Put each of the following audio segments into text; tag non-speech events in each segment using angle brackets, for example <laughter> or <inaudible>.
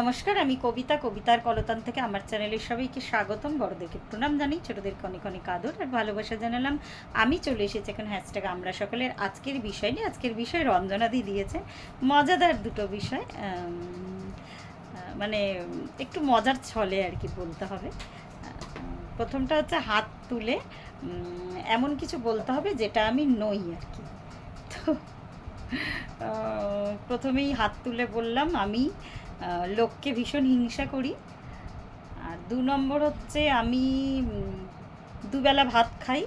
নমস্কার, আমি কবিতা। কবিতার কলতান থেকে আমার চ্যানেলে সবাইকে স্বাগতম। বড়দেরকে প্রণাম জানাই ছোটদেরকে অনেক অনেক আদর আর ভালোবাসা জানালাম। আমি চলে এসেছি এখন হ্যাশট্যাগ আমরা সকলের আজকের বিষয় নিয়ে। আজকের বিষয় রঞ্জনাদি দিয়েছে। মজাদার দুটো বিষয় মানে একটু মজার ছলে আর কি বলতে হবে। প্রথমটা হচ্ছে হাত তুলে এমন কিছু বলতে হবে যেটা আমি নই আর কি। তো প্রথমেই হাত তুলে বললাম, আমি লোককে ভীষণ হিংসা করি। আর দু নম্বর হচ্ছে আমি দুবেলা ভাত খাই।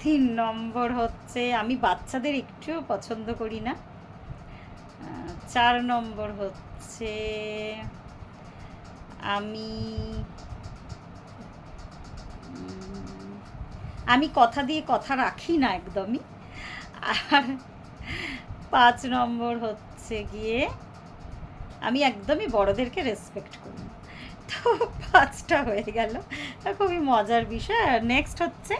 তিন নম্বর হচ্ছে আমি বাচ্চাদের একটুও পছন্দ করি না। চার নম্বর হচ্ছে আমি আমি কথা দিয়ে কথা রাখি না একদমই। আর পাঁচ নম্বর হচ্ছে গিয়ে আমি একদমই বড়দেরকে রেসপেক্ট করি। তো পাঁচটা হয়ে গেল। খুবই মজার বিষয়। আর নেক্সট হচ্ছে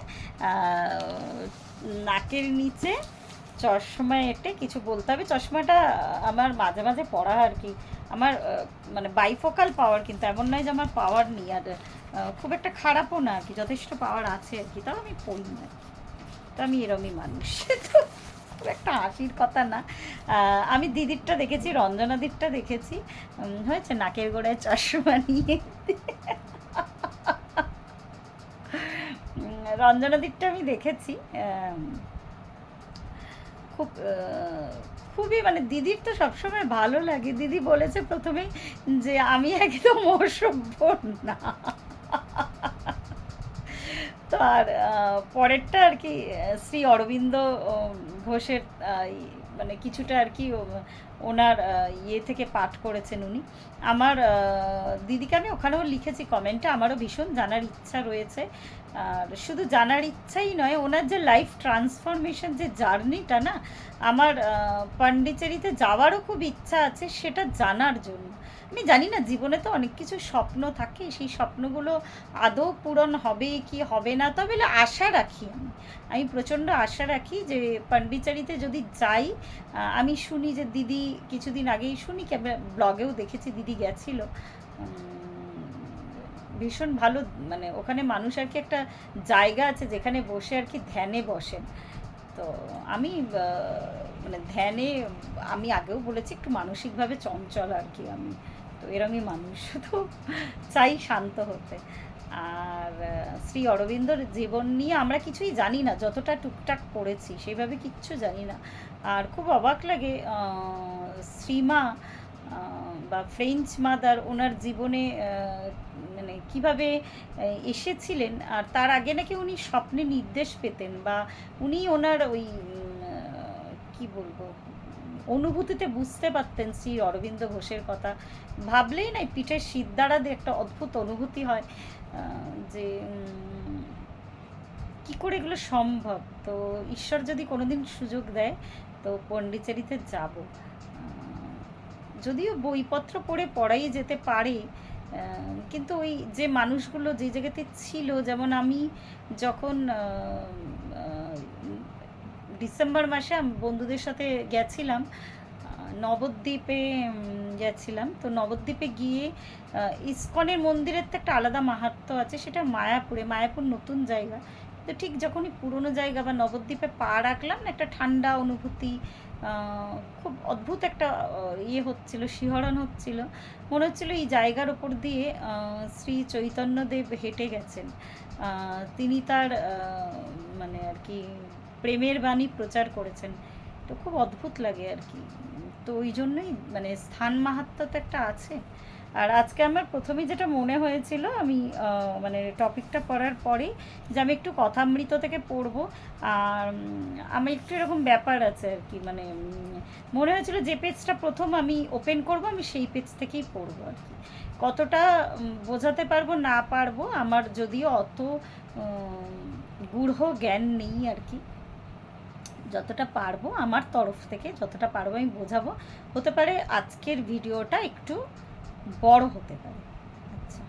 নাকের নিচে চশমা এঁটে কিছু বলতে হবে। চশমাটা আমার মাঝে মাঝে পড়া আর কি। আমার মানে বাইফোকাল পাওয়ার কিন্তু এমন নয় যে আমার পাওয়ার নেই। আর খুব একটা খারাপও না আর কি। যথেষ্ট পাওয়ার আছে আর কি। তাও আমি পড়ি না। তো আমি এরমই মানুষ। তো <laughs> খুব একটা হাসির কথা না। আমি দিদিরটা দেখেছি রঞ্জনাদিরটা দেখেছি। হয়েছে নাকের গোড়ায় চশমা নিয়ে। রঞ্জনাদিরটা আমি দেখেছি। খুব খুবই মানে দিদির তো সবসময় ভালো লাগে। দিদি বলেছে প্রথমেই যে, আমি একদম অসভ্য না। তো আর পরেরটা আর কি শ্রী অরবিন্দ ঘোষের মানে কিছুটা আর কি ওনার ইয়ে থেকে পাঠ করেছেন উনি। আমার দিদিকে আমি ওখানেও লিখেছি কমেন্টে আমারও ভীষণ জানার ইচ্ছা রয়েছে। আর শুধু জানার ইচ্ছাই নয় ওনার যে লাইফ ট্রান্সফরমেশন যে জার্নিটা না আমার আহ, পন্ডিচেরিতে যাওয়ারও খুব ইচ্ছা আছে সেটা জানার জন্য। আমি জানি না জীবনে তো অনেক কিছু স্বপ্ন থাকে সেই স্বপ্নগুলো আদৌ পূরণ হবে কি হবে না তবে আশা রাখি আমি। আমি প্রচণ্ড আশা রাখি যে পান্ডিচারিতে যদি যাই আমি শুনি যে দিদি কিছুদিন আগেই শুনি ব্লগেও দেখেছি দিদি গেছিল ভীষণ ভালো মানে ওখানে মানুষ আর কি একটা জায়গা আছে যেখানে বসে আর কি ধ্যানে বসেন। তো আমি মানে ধ্যানে আমি আগেও বলেছি একটু মানসিকভাবে চঞ্চল আর কি আমি। তো এরমই মানুষ তো চাই শান্ত হতে। আর শ্রী অরবিন্দর জীবন নিয়ে আমরা কিছুই জানি না, যতটা টুকটাক পড়েছি সেভাবে কিচ্ছু জানি না। আর খুব অবাক লাগে শ্রীমা বা ফ্রেঞ্চ মাদার ওনার জীবনে মানে কীভাবে এসেছিলেন আর তার আগে নাকি উনি স্বপ্নে নির্দেশ পেতেন বা উনি ওনার ওই কি বলব, অনুভূতিতে বুঝতে পারতেন শ্রী অরবিন্দ ঘোষের কথা। ভাবলেই না পিঠের শীত দ্বারা একটা অদ্ভুত অনুভূতি হয় যে কি করে এগুলো সম্ভব? তো ঈশ্বর যদি কোনোদিন সুযোগ দেয়, তো পন্ডিচেরিতে যাব। যদিও বইপত্র পড়ে পড়াই যেতে পারে কিন্তু ওই যে মানুষগুলো যে জায়গাতে ছিল, যেমন আমি যখন ডিসেম্বর মাসে আম- বন্ধুদের সাথে গেছিলাম নবদ্বীপে গেছিলাম, তো নবদ্বীপে গিয়ে ইস্কনের মন্দিরের তো একটা আলাদা মাহাত্ম্য আছে, সেটা মায়াপুরে, মায়াপুর নতুন জায়গা। তো ঠিক যখনই পুরনো জায়গা বা নবদ্বীপে পা রাখলাম, একটা ঠান্ডা অনুভূতি খুব অদ্ভুত একটা ইয়ে হচ্ছিল, শিহরণ হচ্ছিল। মনে হচ্ছিল এই জায়গার ওপর দিয়ে শ্রী চৈতন্যদেব হেঁটে গেছেন। তিনি তার মানে আর কি, প্রেমের বাণী প্রচার করেছেন। তো খুব অদ্ভুত লাগে আর কি। তো ওই জন্যই মানে স্থান মাহাত্ম্য তো একটা আছে। আর আজকে আমার প্রথমেই যেটা মনে হয়েছিল, আমি মানে টপিকটা পড়ার পরেই যে আমি একটু কথামৃত থেকে পড়ব। আর আমার একটু এরকম ব্যাপার আছে আর কি মানে মনে হয়েছিল যে পেজটা প্রথম আমি ওপেন করব, আমি সেই পেজ থেকেই পড়ব আর কি। কতটা বোঝাতে পারব, না পারব, আমার যদিও অত গূঢ় জ্ঞান নেই আর কি। যতটা পারব, আমার তরফ থেকে যতটা পারব আমি বোঝাবো। হতে পারে আজকের ভিডিওটা একটু বড় হতে পারে। আচ্ছা।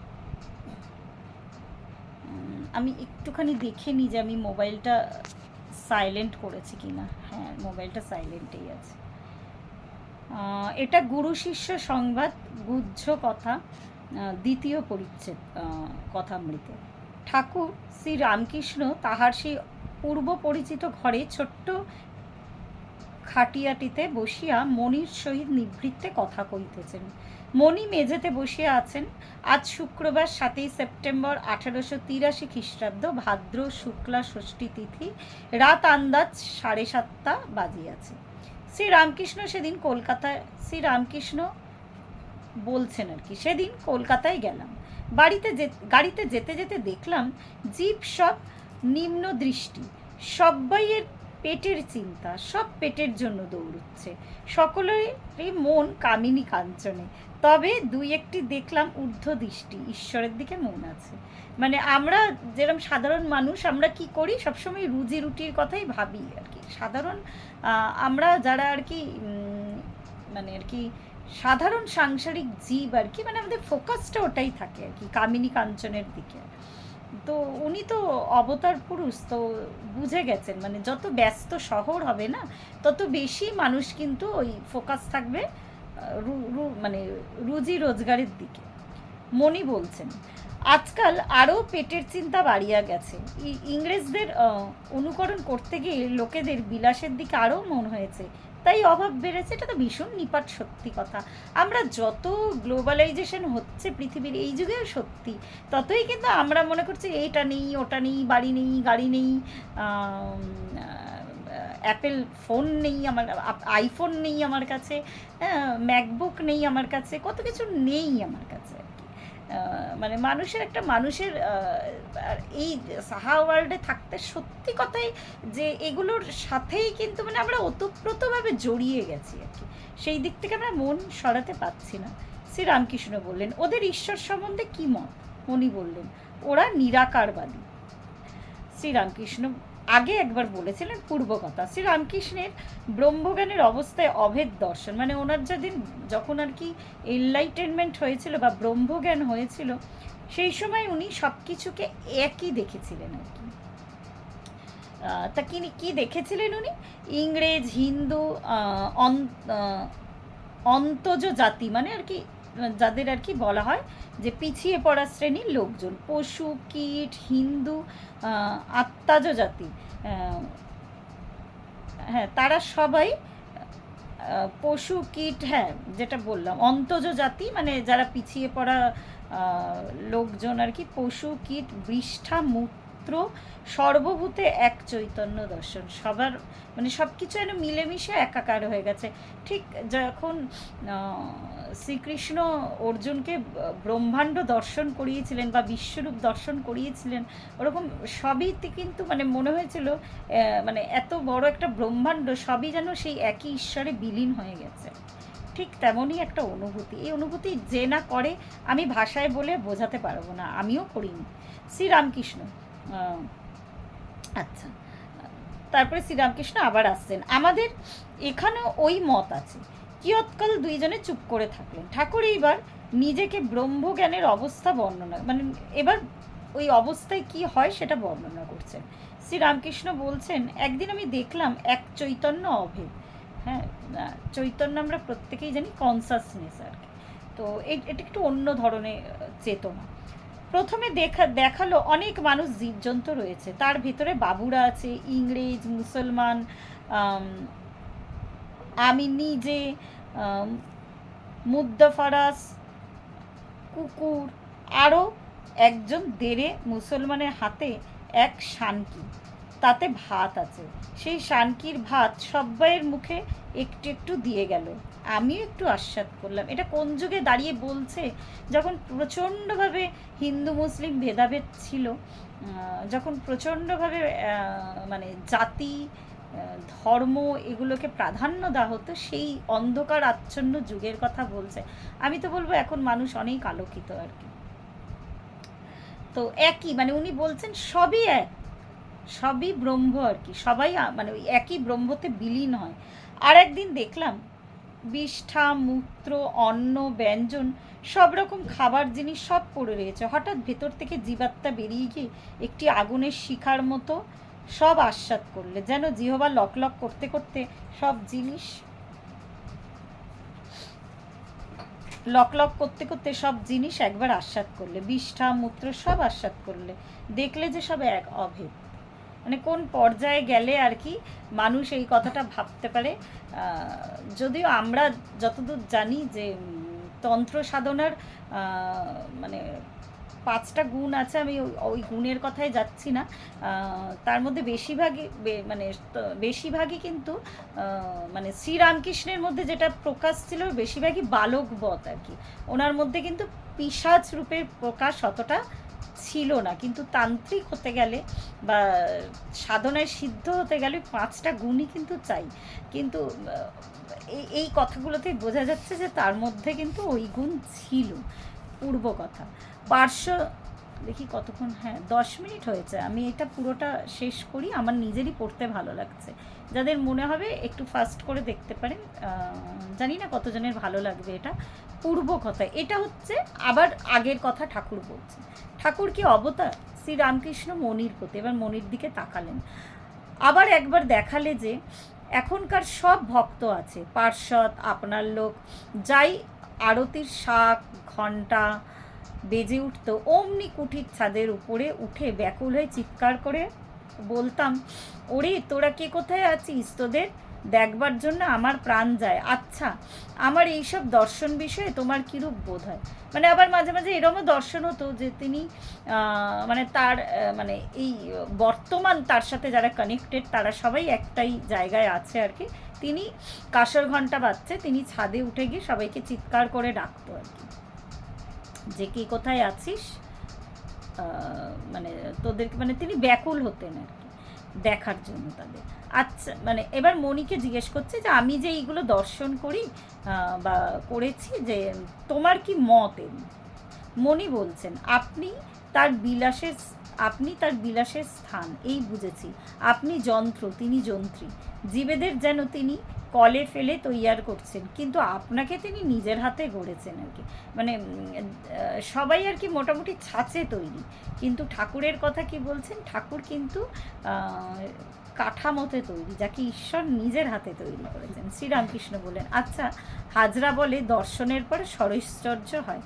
আমি একটুখানি দেখে নিই যে আমি মোবাইলটা সাইলেন্ট করেছি কি না হ্যাঁ মোবাইলটা সাইলেন্টেই আছে। এটা গুরু শিষ্য সংবাদ, গুহ্য কথা দ্বিতীয় পরিচ্ছেদ কথামৃতে। ঠাকুর শ্রী রামকৃষ্ণ তাহার সেই পূর্ব পরিচিত ঘরে ছোট্ট খাটিয়াটিতে বসিয়া মনির সহিত নিভৃত্তে কথা কইতেছেন মণি মেঝেতে বসিয়া আছেন। আজ শুক্রবার সাতই সেপ্টেম্বর আঠারোশো তিরাশি খ্রিস্টাব্দ, ভাদ্র, শুক্লা, ষষ্ঠী তিথি, রাত আন্দাজ সাড়ে সাতটা বাজিয়াছে। শ্রী রামকৃষ্ণ সেদিন কলকাতায়, শ্রীরামকৃষ্ণ বলছেন আর কি, সেদিন কলকাতায় গেলাম। বাড়িতে যে, গাড়িতে যেতে যেতে দেখলাম জীব সব নিম্ন দৃষ্টি সবাইয়ের পেটের চিন্তা, সব পেটের জন্য দৌড়চ্ছে। সকলেরই মন কামিনী কাঞ্চনে তবে দুই একটি দেখলাম ঊর্ধ্ব দৃষ্টি, ঈশ্বরের দিকে মন আছে। মানে আমরা যেরকম সাধারণ মানুষ, আমরা কি করি? সবসময় রুজি রুটির কথাই ভাবি আর কি। সাধারণ আমরা যারা আর কি মানে আর কি সাধারণ সাংসারিক জীব আর কি মানে আমাদের ফোকাসটা ওটাই থাকে আর কি, কামিনী কাঞ্চনের দিকে। তো উনি তো অবতার পুরুষ, তো বুঝে গেছেন মানে যত ব্যস্ত শহর হবে না, তত বেশি মানুষ কিন্তু ওই ফোকাস থাকবে। মানে রুজি রোজগারের দিকে। মনি বলছেন, আজকাল আরও পেটের চিন্তা বাড়িয়া গেছে। ইংরেজদের অনুকরণ করতে গিয়ে লোকেদের বিলাসের দিকে আরও মন হয়েছে। তাই অভাব বেড়েছে। এটা তো ভীষণ নিপাট সত্যি কথা। আমরা যত গ্লোবালাইজেশন হচ্ছে পৃথিবীর এই যুগেও সত্যি। ততই কিন্তু আমরা মনে করছি, এইটা নেই, ওটা নেই, বাড়ি নেই, গাড়ি নেই অ্যাপেল ফোন নেই আমার আইফোন নেই আমার কাছে ম্যাকবুক নেই আমার কাছে, কত কিছু নেই আমার কাছে মানে মানুষের একটা মানুষের এই সাহা ওয়ার্ল্ডে থাকতে সত্যি কথাই যে এগুলোর সাথেই কিন্তু মানে আমরা ওতপ্রোতভাবে জড়িয়ে গেছি আর কি। সেই দিক থেকে আমরা মন সরাতে পারছি না। শ্রীরামকৃষ্ণ বললেন, ওদের ঈশ্বর সম্বন্ধে কী মত? উনি বললেন, ওরা নিরাকারবাদী। শ্রীরামকৃষ্ণ আগে একবার বলেছিলেন পূর্ব কথা শ্রীরামকৃষ্ণের ব্রহ্মজ্ঞানের অবস্থায় অভেদ দর্শন মানে ওনার যেদিন যখন আর কি এনলাইটেনমেন্ট হয়েছিল বা ব্রহ্মজ্ঞান হয়েছিল, সেই সময় উনি সব কিছুকে একই দেখেছিলেন আর কি। তা কি, কী দেখেছিলেন উনি? ইংরেজ, হিন্দু অন্তজ জাতি মানে আর কি যাদের আর কি বলা হয় যে পিছিয়ে পড়া শ্রেণির লোকজন, পশু, কীট, হিন্দু আত্মাজ জাতি হ্যাঁ তারা সবাই পশু, কীট হ্যাঁ যেটা বললাম, অন্তজ জাতি মানে যারা পিছিয়ে পড়া লোকজন আর কি, পশু, কীট, বৃষ্ঠা, মূত্র, সর্বভূতে এক চৈতন্য দর্শন, সবার মানে সব কিছু যেন মিলেমিশে একাকার হয়ে গেছে। ঠিক যখন শ্রীকৃষ্ণ অর্জুনকে ব্রহ্মাণ্ড দর্শন করিয়েছিলেন বা বিশ্বরূপ দর্শন করিয়েছিলেন, ওরকম সবইতে কিন্তু মানে মনে হয়েছিল মানে এত বড় একটা ব্রহ্মাণ্ড, সবই যেন সেই একই ঈশ্বরে বিলীন হয়ে গেছে। ঠিক তেমনই একটা অনুভূতি। এই অনুভূতি যে না করে, আমি ভাষায় বলে বোঝাতে পারব না, আমিও করিনি। শ্রীরামকৃষ্ণ আচ্ছা তারপরে শ্রীরামকৃষ্ণ আবার আসছেন। আমাদের এখানেও ওই মত আছে। কিয়ৎকাল দুইজনে চুপ করে থাকলেন। ঠাকুর এইবার নিজেকে ব্রহ্মজ্ঞানের অবস্থা বর্ণনা মানে এবার ওই অবস্থায় কি হয় সেটা বর্ণনা করছেন। শ্রীরামকৃষ্ণ বলছেন, একদিন আমি দেখলাম এক চৈতন্য অভেদ। হ্যাঁ চৈতন্য আমরা প্রত্যেকেই জানি কনসাসনেস আর কি। তো এটা একটু অন্য ধরনের চেতনা। প্রথমে দেখা দেখাল অনেক মানুষ জীবজন্তু রয়েছে। তার ভিতরে বাবুরা আছে, ইংরেজ, মুসলমান আম, নিজে মুদ্দাফারাস কুকুর আরও একজন দেড়ে মুসলমানের হাতে এক শানকি। তাতে ভাত আছে। সেই শানকির ভাত সব্বাইয়ের মুখে একটু একটু দিয়ে গেল। আমিও একটু আস্বাদ করলাম। এটা কোন যুগে দাঁড়িয়ে বলছে? যখন প্রচণ্ডভাবে হিন্দু মুসলিম ভেদাভেদ ছিল যখন প্রচণ্ডভাবে মানে জাতি ধর্ম এগুলোকে প্রাধান্য দেওয়া হতো, সেই অন্ধকার আচ্ছন্ন যুগের কথা বলছে। আমি তো বলব এখন মানুষ অনেক আলোকিত আর কি। তো একই মানে উনি বলছেন সবই এক, সবই ব্রহ্ম আর কি, সবাই মানে ওই একই ব্রহ্মতে বিলীন হয়। আর একদিন দেখলাম, বিষ্ঠা, মূত্র, অন্ন, ব্যঞ্জন, সব রকম খাবার জিনিস সব পড়ে রয়েছে। হঠাৎ ভেতর থেকে জীবাত্মা বেরিয়ে গিয়ে একটি আগুনের শিখার মতো সব আস্বাদ করলে, যেন জিহবা লক লক করতে করতে সব জিনিস লক লক করতে করতে সব জিনিস একবার আস্বাদ করলে, বিষ্ঠা, মূত্র সব আস্বাদ করলে, দেখলে যে সব এক অভেদ। মানে কোন পর্যায়ে গেলে আর কি মানুষ এই কথাটা ভাবতে পারে যদিও আমরা যতদূর জানি যে তন্ত্র সাধনার মানে পাঁচটা গুণ আছে, আমি ওই- গুণের কথায় যাচ্ছি না। তার মধ্যে বেশিরভাগই মানে বেশিরভাগই কিন্তু মানে শ্রীরামকৃষ্ণের মধ্যে যেটা প্রকাশ ছিল, বেশিরভাগই বালকবধ আর কি। ওনার মধ্যে কিন্তু পিসাচ রূপের প্রকাশ অতটা ছিল না। কিন্তু তান্ত্রিক হতে গেলে বা সাধনায় সিদ্ধ হতে গেলে পাঁচটা গুণই কিন্তু চাই। কিন্তু এই এই কথাগুলোতেই বোঝা যাচ্ছে যে তার মধ্যে কিন্তু ওই গুণ ছিল। পূর্ব কথা। পার্শ্ব, দেখি কতক্ষণ হ্যাঁ দশ মিনিট হয়েছে। আমি এটা পুরোটা শেষ করি, আমার নিজেরই পড়তে ভালো লাগছে। যাদের মনে হবে, একটু ফাস্ট করে দেখতে পারেন। জানি না কতজনের ভালো লাগবে এটা। পূর্ব কথা, এটা হচ্ছে আবার আগের কথা ঠাকুর বলছে ঠাকুর কি অবতার? শ্রী রামকৃষ্ণ মনির প্রতি, এবার মনির দিকে তাকালেন। আবার একবার দেখালে যে, এখনকার সব ভক্ত আছে, পার্শ্বদ, আপনার লোক, যাই আরতির শাক ঘণ্টা বেজে উঠতো। অমনি কুঠির ছাদের উপরে উঠে ব্যাকুল হয়ে চিৎকার করে বলতাম, ওরে, তোরা কে কোথায় আছিস তোদের? দেখবার জন্য আমার প্রাণ যায়। আচ্ছা আমার এইসব দর্শন বিষয়ে তোমার কীরূপ বোধ হয়? মানে আবার মাঝে মাঝে এরমও দর্শন হতো যে তিনি মানে তার মানে এই বর্তমান তার সাথে যারা কানেক্টেড তারা সবাই একটাই জায়গায় আছে আর কি। তিনি কাঁসর ঘণ্টা বাজছে, তিনি ছাদে উঠে গিয়ে সবাইকে চিৎকার করে ডাকতো আর কি। যে কে কোথায় আছিস? মানে তোদেরকে মানে তিনি ব্যাকুল হতেন আর কি, দেখার জন্য তাদের। আচ্ছা মানে এবার মণিকে জিজ্ঞেস করছে যে আমি যে এইগুলো দর্শন করি বা করেছি যে তোমার কি মত এর মণি বলছেন, আপনি তার বিলাসের আপনি তার বিলাসের স্থান, এই বুঝেছি। আপনি যন্ত্র, তিনি যন্ত্রী। জীবেদের যেন তিনি কলে ফেলে তৈয়ার করছেন। কিন্তু আপনাকে তিনি নিজের হাতে গড়েছেন আর কি। মানে সবাই আর কি মোটামুটি ছাঁচে তৈরি। কিন্তু ঠাকুরের কথা কি বলছেন? ঠাকুর কিন্তু কাঠামোতে তৈরি, যাকে ঈশ্বর নিজের হাতে তৈরি করেছেন। শ্রীরামকৃষ্ণ বলেন আচ্ছা হাজরা বলে দর্শনের পরে স্বরৈশ্বর্য হয়।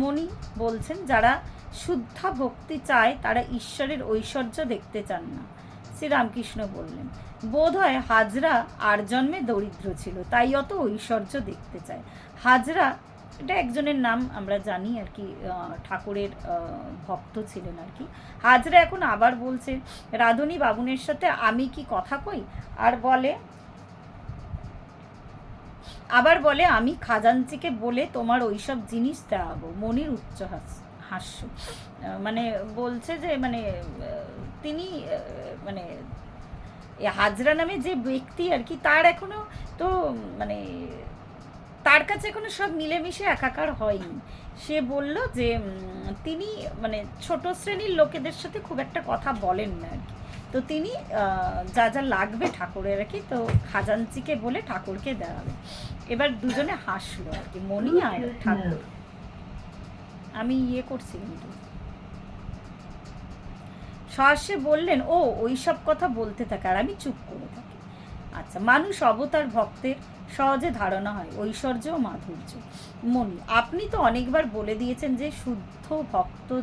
মণি বলছেন, যারা শুদ্ধা ভক্তি চায়, তারা ঈশ্বরের ঐশ্বর্য দেখতে চান না। শ্রীরামকৃষ্ণ বললেন বোধ হয় হাজরা আর জন্মে দরিদ্র ছিল, তাই অত ঐশ্বর্য দেখতে চায়। হাজরা, এটা একজনের নাম আমরা জানি আর কি ঠাকুরের ভক্ত ছিলেন আর কি। হাজরা এখন আবার বলছে, রাধুনী বাবুনের সাথে আমি কি কথা কই? আর বলে, আবার বলে, আমি খাজাঞ্চিকে বলে তোমার ওইসব জিনিস দেওয়াবো মনির উচ্চ হাস- হাস্য। মানে বলছে যে মানে তিনি মানে হাজরা নামে যে ব্যক্তি আর কি, তার এখনও তো মানে তার কাছে এখনও সব মিলেমিশে একাকার হয়নি। সে বলল যে তিনি মানে ছোট শ্রেণির লোকেদের সাথে খুব একটা কথা বলেন না আর কি। তো তিনি যা যা লাগবে ঠাকুরের আর কি, তো খাজাঞ্চিকে বলে ঠাকুরকে দেওয়াবে এবার দুজনে হাসলো আর কি মনি আর ঠাকুর। আমি ইয়ে করছি কিন্তু। সহাস্যে বললেন, ও ওই সব কথা বলতে থাকে আর আমি চুপ করে থাকি। আচ্ছা মানুষ অবতার ভক্তের সহজে ধারণা হয়, ঐশ্বর্য ও মাধুর্য। মনি, আপনি তো অনেকবার বলে দিয়েছেন যে শুদ্ধ ভক্ত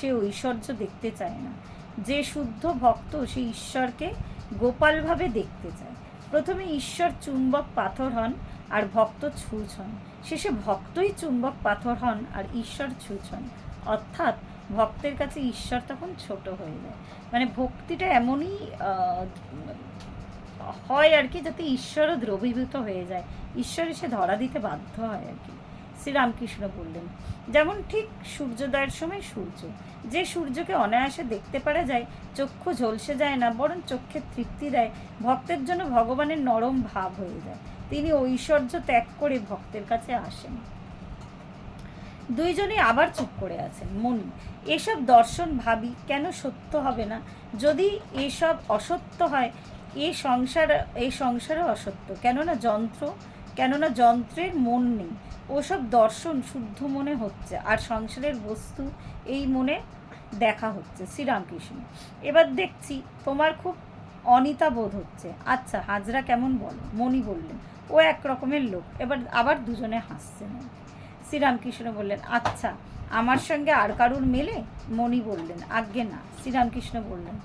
সে ঐশ্বর্য দেখতে চায় না। যে শুদ্ধ ভক্ত সে ঈশ্বরকে গোপালভাবে দেখতে চায়। প্রথমে ঈশ্বর চুম্বক পাথর হন আর ভক্ত ছুঁচ হন। শেষে ভক্তই চুম্বক পাথর হন আর ঈশ্বর ছুঁচ হন। অর্থাৎ ভক্তের কাছে ঈশ্বর তখন ছোট হয়ে যায়। মানে ভক্তিটা এমনই হয় আর কি, যাতে ঈশ্বরও দ্রবীভূত হয়ে যায়। ঈশ্বর এসে ধরা দিতে বাধ্য হয় আর কি। শ্রীরামকৃষ্ণ বললেন, যেমন ঠিক সূর্যোদয়ের সময় সূর্য। যে সূর্যকে অনায়াসে দেখতে পারা যায়, চক্ষু ঝলসে যায় না, বরং চক্ষে তৃপ্তি দেয়, ভক্তের জন্য ভগবানের নরম ভাব হয়ে যায়। তিনি ঐশ্বর্য ত্যাগ করে ভক্তের কাছে আসেন। দুইজনে আবার চুপ করে আছেন। মনি, এসব দর্শন ভাবি কেন সত্য হবে না? যদি এসব অসত্য হয়, এ সংসার এই সংসারও অসত্য। কেননা যন্ত্র কেননা যন্ত্রের মন নেই। ওসব দর্শন শুদ্ধ মনে হচ্ছে, আর সংসারের বস্তু এই মনে দেখা হচ্ছে। শ্রীরামকৃষ্ণ, এবার দেখছি তোমার খুব অনিতা বোধ হচ্ছে। আচ্ছা হাজরা কেমন বলো? মণি বললেন, ও এক রকমের লোক, এবার আবার দুজনে হাসছেন শ্রীরামকৃষ্ণ বললেন আচ্ছা আমার সঙ্গে আর কারুর মেলে? মণি বললেন, আজ্ঞে না। শ্রীরামকৃষ্ণ বললেন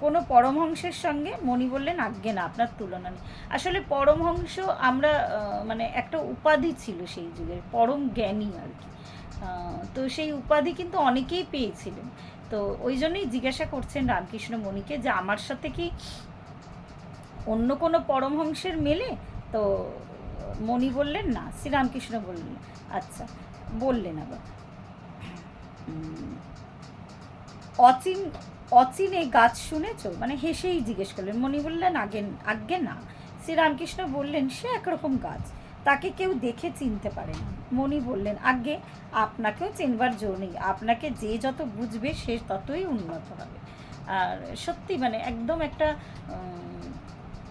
কোন পরমহংসের সঙ্গে মণি বললেন আজ্ঞে না আপনার তুলনা নেই। আসলে পরমহংস আমরা মানে একটা উপাধি ছিল সেই যুগের পরম জ্ঞানী আর কি। তো সেই উপাধি কিন্তু অনেকেই পেয়েছিলেন। তো ওই জন্যই জিজ্ঞাসা করছেন রামকৃষ্ণ মণিকে যে আমার সাথে কি অন্য কোনো পরমহংসের মেলে? তো মণি বললেন না শ্রীরামকৃষ্ণ বললেন আচ্ছা বললেন আবার। উম, অচিন অচিনে গাছ শুনেছো? মানে হেসেই জিজ্ঞেস করলেন। মণি বললেন, আগে আজ্ঞে না। শ্রীরামকৃষ্ণ বললেন, সে একরকম গাছ। তাকে কেউ দেখে চিনতে পারে না। মণি বললেন আজ্ঞে আপনাকেও চিনবার জো নেই। আপনাকে যে যত বুঝবে, সে ততই উন্নত হবে। আর সত্যি মানে একদম একটা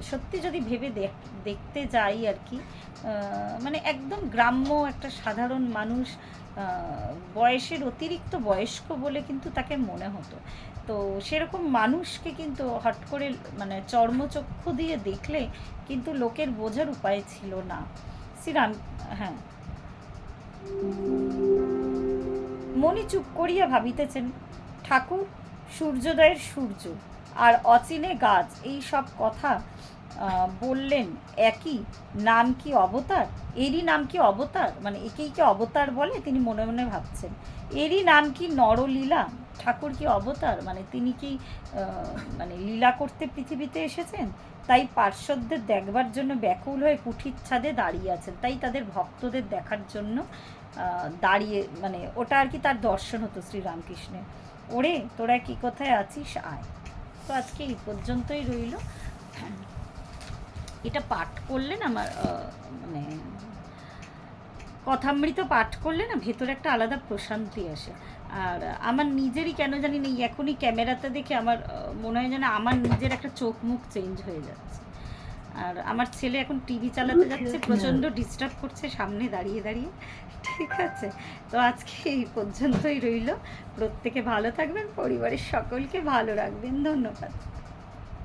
সত্যি যদি ভেবে দেখ, দেখতে যাই আর কি মানে একদম গ্রাম্য একটা সাধারণ মানুষ বয়সের অতিরিক্ত বয়স্ক বলে কিন্তু তাকে মনে হতো। তো সেরকম মানুষকে কিন্তু হট করে মানে চর্মচক্ষু দিয়ে দেখলে কিন্তু লোকের বোঝার উপায় ছিল না। শ্রীরাম হ্যাঁ। মণি চুপ করিয়া ভাবিতেছেন, ঠাকুর, সূর্যোদয়ের সূর্য আর অচিনে গাছ, এই সব কথা বললেন, একই? নাম কি অবতার? এরই নাম কি অবতার? মানে একেই কি অবতার বলে? তিনি মনে মনে ভাবছেন। এরই নাম কি নরলীলা? ঠাকুর কি অবতার? মানে তিনি কি মানে লীলা করতে পৃথিবীতে এসেছেন? তাই পার্শ্বদের দেখবার জন্য ব্যাকুল হয়ে কুঠির ছাদে দাঁড়িয়ে আছেন। তাই তাদের ভক্তদের দেখার জন্য দাঁড়িয়ে মানে ওটা আর কি তার দর্শন হতো শ্রীরামকৃষ্ণের। ওরে, তোরা কি কোথায় আছিস? আয়। তো আজকে এই পর্যন্তই রইল। এটা পাঠ করলেন আমার মানে কথামৃত পাঠ করলে না ভেতরে একটা আলাদা প্রশান্তি আসে। আর আমার নিজেরই কেন জানি না এখনই ক্যামেরাতে দেখে আমার মনে হয় যেন আমার নিজের একটা চোখ মুখ চেঞ্জ হয়ে যাচ্ছে। আর আমার ছেলে এখন টিভি চালাতে যাচ্ছে প্রচণ্ড ডিস্টার্ব করছে সামনে দাঁড়িয়ে দাঁড়িয়ে। ঠিক আছে তো আজকে এই পর্যন্তই রইল। প্রত্যেকে ভালো থাকবেন পরিবারের সকলকে ভালো রাখবেন। ধন্যবাদ।